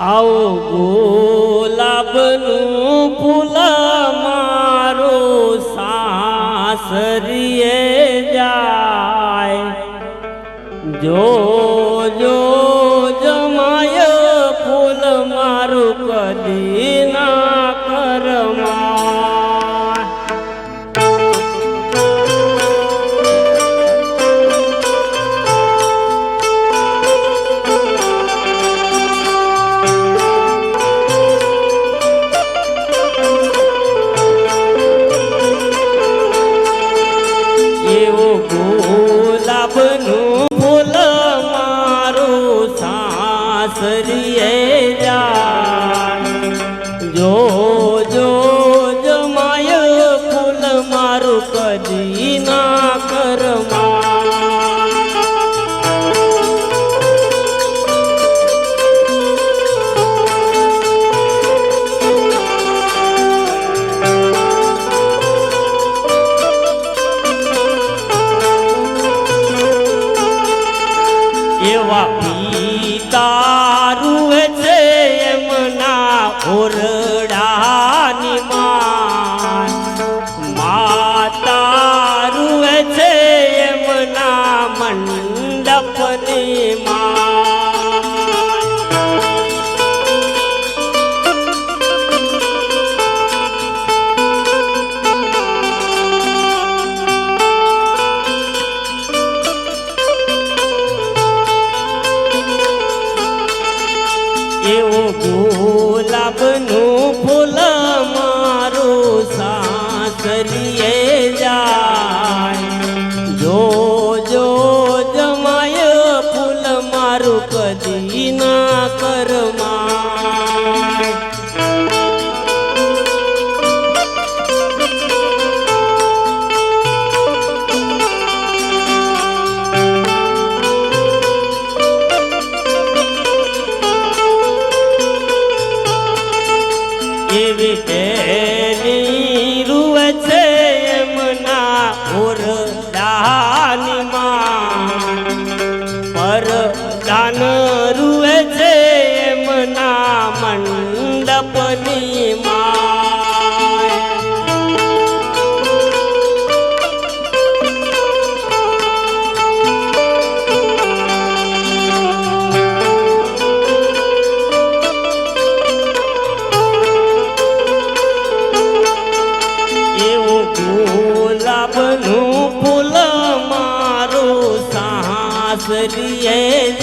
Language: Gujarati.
આવો ગુલાબનું ફૂલ મારું સાસરીએ જાય. જો જો જમાય ફૂલ મારું કદી ના કરમા સાસરીએ જાન. જો જો જમાય ફૂલ મારું કદી ના કરમા. એવા হারিয়ে